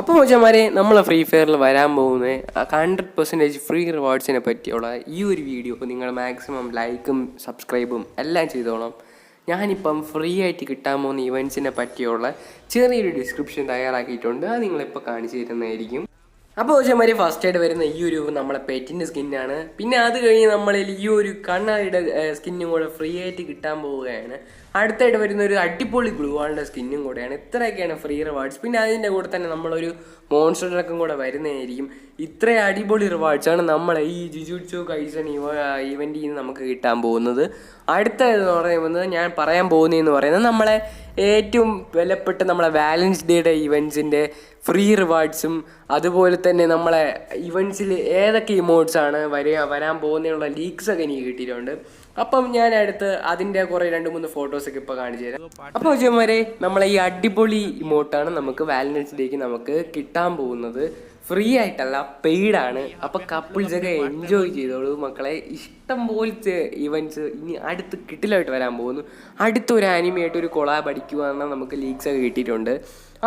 അപ്പോൾ മോച്ചന്മാരെ നമ്മളെ ഫ്രീ ഫയറിൽ വരാൻ പോകുന്ന ഹൺഡ്രഡ് പെർസെന്റേജ് ഫ്രീ റിവാർഡ്സിനെ പറ്റിയുള്ള ഈ ഒരു വീഡിയോ നിങ്ങൾ മാക്സിമം ലൈക്കും സബ്സ്ക്രൈബും എല്ലാം ചെയ്തോളാം. ഞാനിപ്പം ഫ്രീ ആയിട്ട് കിട്ടാൻ പോകുന്ന ഇവന്റ്സിനെ പറ്റിയുള്ള ചെറിയൊരു ഡിസ്ക്രിപ്ഷൻ തയ്യാറാക്കിയിട്ടുണ്ട്. അത് നിങ്ങളിപ്പോൾ കാണിച്ചു തരുന്നതായിരിക്കും. അപ്പോൾ ചോദിച്ചാൽ ഫസ്റ്റ് ആയിട്ട് വരുന്ന ഈ ഒരു നമ്മളെ പെറ്റിന്റെ സ്കിന്നാണ് പിന്നെ അത് കഴിഞ്ഞ് നമ്മളിൽ ഈ ഒരു കണ്ണാടിയുടെ സ്കിന്നും കൂടെ ഫ്രീ ആയിട്ട് കിട്ടാൻ പോവുകയാണ്. അടുത്തായിട്ട് വരുന്ന ഒരു അടിപൊളി ഗ്ലൂവാളിന്റെ സ്കിന്നും കൂടെയാണ്. ഇത്രയൊക്കെയാണ് ഫ്രീ റിവാർഡ്സ് പിന്നെ അതിന്റെ കൂടെ തന്നെ നമ്മളൊരു മോൺസ്റ്റർ ട്രക്കും കൂടെ വരുന്നതായിരിക്കും. ഇത്ര അടിപൊളി റിവാർഡ്സാണ് നമ്മളെ ഈ ജിജുട്സു കൈസൺ ഇവ നിന്ന് നമുക്ക് കിട്ടാൻ പോകുന്നത്. അടുത്തതെന്ന് പറയുന്നത് ഞാൻ പറയാൻ പോകുന്നതെന്ന് പറയുന്നത് നമ്മളെ ഏറ്റവും വിലപ്പെട്ട നമ്മളെ വാലൻസ് ഡേയുടെ ഇവൻസിന്റെ ഫ്രീ റിവാർഡ്സും അതുപോലെ തന്നെ നമ്മളെ ഇവൻസിൽ ഏതൊക്കെ ഇമോട്ട്സ് ആണ് വരിക വരാൻ പോകുന്നതിനുള്ള ലീക്സ് ഒക്കെ എനിക്ക് കിട്ടിയിട്ടുണ്ട്. അപ്പം ഞാൻ അടുത്ത് അതിന്റെ കുറേ രണ്ട് മൂന്ന് ഫോട്ടോസൊക്കെ ഇപ്പോൾ കാണിച്ചു തരാം. അപ്പോൾ ചോദിച്ചമാരെ നമ്മളെ ഈ അടിപൊളി ഇമോട്ടാണ് നമുക്ക് വാലൻസ് ഡേക്ക് നമുക്ക് കിട്ടാൻ പോകുന്നത്. ഫ്രീ ആയിട്ടല്ല പെയ്ഡാണ് അപ്പോൾ കപ്പിൾസ് ഒക്കെ എൻജോയ് ചെയ്തോളൂ. മക്കളെ ഇഷ്ടം പോലത്തെ ഇവന്റ്സ് ഇനി അടുത്ത് കിട്ടിലായിട്ട് വരാൻ പോകുന്നു. അടുത്തൊരു ആനിമയായിട്ട് ഒരു കൊളാബ് എന്നാൽ നമുക്ക് ലീക്സ് ഒക്കെ കിട്ടിയിട്ടുണ്ട്.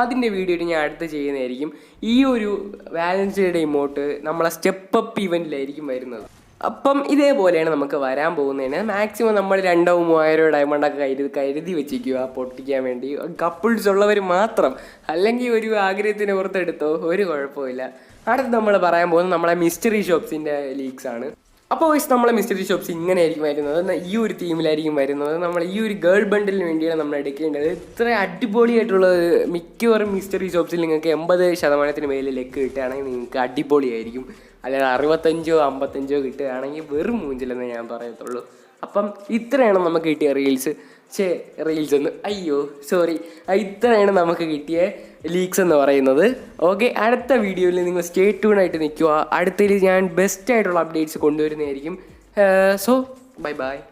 അതിന്റെ വീഡിയോ ഞാൻ അടുത്ത് ചെയ്യുന്നതായിരിക്കും. ഈ ഒരു വാലൻസ് ഡേ ഇമോട്ട് നമ്മളെ സ്റ്റെപ്പ് അപ്പ് ഇവന്റിലായിരിക്കും വരുന്നത്. അപ്പം ഇതേപോലെയാണ് നമുക്ക് വരാൻ പോകുന്നതിന്. മാക്സിമം നമ്മൾ രണ്ടോ മൂവായിരോ ഡയമണ്ടൊക്കെ കരുതി കരുതി വെച്ചിരിക്കുക പൊട്ടിക്കാൻ വേണ്ടി. കപ്പിൾസ് ഉള്ളവർ മാത്രം. അല്ലെങ്കിൽ ഒരു ആഗ്രഹത്തിന് പുറത്തെടുത്തോ ഒരു കുഴപ്പമില്ല അടുത്ത് നമ്മൾ പറയാൻ പോകുന്നത് നമ്മളെ മിസ്റ്ററി ഷോപ്സിന്റെ ലീക്സ് ആണ്. അപ്പോൾ വൈസ് നമ്മളെ മിസ്റ്ററി ഷോപ്സ് ഇങ്ങനെയായിരിക്കും വരുന്നത്. ഈ ഒരു തീമിലായിരിക്കും വരുന്നത്. നമ്മൾ ഈ ഒരു ഗേൾ ബണ്ടിലിന് വേണ്ടിയാണ് നമ്മൾ എടുക്കേണ്ടത്. ഇത്ര അടിപൊളിയായിട്ടുള്ള മിക്കവാറും മിസ്റ്ററി ഷോപ്സിൽ നിങ്ങൾക്ക് എൺപത് ശതമാനത്തിന് മേലെ ലെക്ക് കിട്ടുകയാണെങ്കിൽ നിങ്ങൾക്ക് അടിപൊളിയായിരിക്കും. അല്ലെങ്കിൽ അറുപത്തഞ്ചോ അമ്പത്തഞ്ചോ കിട്ടുകയാണെങ്കിൽ വെറും മൂഞ്ചിലെന്ന് ഞാൻ പറയത്തുള്ളൂ. അപ്പം ഇത്രയാണ് നമുക്ക് കിട്ടിയ റീൽസ് ഛേ റീൽസ് ഒന്ന് അയ്യോ സോറി ഇത്രയാണ് നമുക്ക് കിട്ടിയ ലീക്സ് എന്ന് പറയുന്നത്. ഓക്കെ അടുത്ത വീഡിയോയിൽ നിങ്ങൾ സ്റ്റേ ആയിട്ട് നിൽക്കുക. അടുത്തതിൽ ഞാൻ ബെസ്റ്റ് ആയിട്ടുള്ള അപ്ഡേറ്റ്സ് കൊണ്ടുവരുന്നതായിരിക്കും. So bye bye